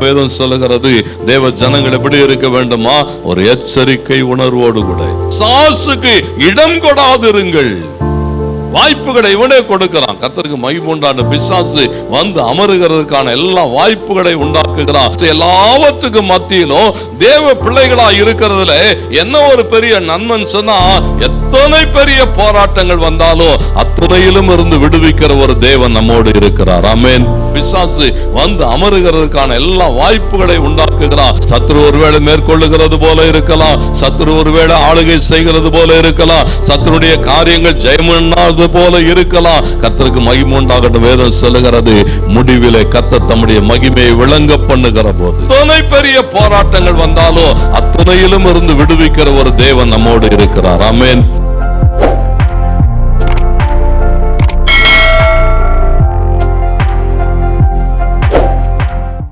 வேதம் சொல்லுகிறது தேவ ஜனங்கள் எப்படி இருக்க வேண்டுமா? ஒரு எச்சரிக்கை உணர்வோடு கூட. சாசுக்கு இடம் கொடாதிருங்கள். வாய்ப்புகளை இவனே கொடுக்கிறான். கத்தருக்கு மகிமுண்டான பிசாசு வந்து அமருகிறதுக்கான எல்லா வாய்ப்புகளை உண்டாக்குகிறான். எல்லாவற்றுக்கும் மத்தியிலும் தேவ பிள்ளைகளா இருக்கிறதுல என்ன ஒரு பெரிய நன்மன் சொன்னா எத்தனை பெரிய போராட்டங்கள் வந்தாலும் அத்துறையிலும் இருந்து விடுவிக்கிற ஒரு தேவன் நம்மோடு இருக்கிறார். அமேன் பிசாசு வந்து அமருகிறதுக்கான எல்லா வாய்ப்புகளை உண்டாக்குகிறான். சத்ரு ஒருவேளை மேற்கொள்ளுகிறது போல இருக்கலாம். சத்ரு ஒருவேளை ஆளுகை செய்கிறது போல இருக்கலாம். சத்ருடைய காரியங்கள் ஜெயமன்னாது போல இருக்கலாம். கத்தருக்கு மகிமை உண்டாகட்டும். வேதம் சொல்லுகிறது முடிவிலே கத்த தம்முடைய மகிமையை விளங்க பண்ணுகிற போது. துணை பெரிய போராட்டங்கள் வந்தாலும் அத்துணையிலும் இருந்து விடுவிக்கிற ஒரு தேவன் நம்மோடு இருக்கிறார். அமேன்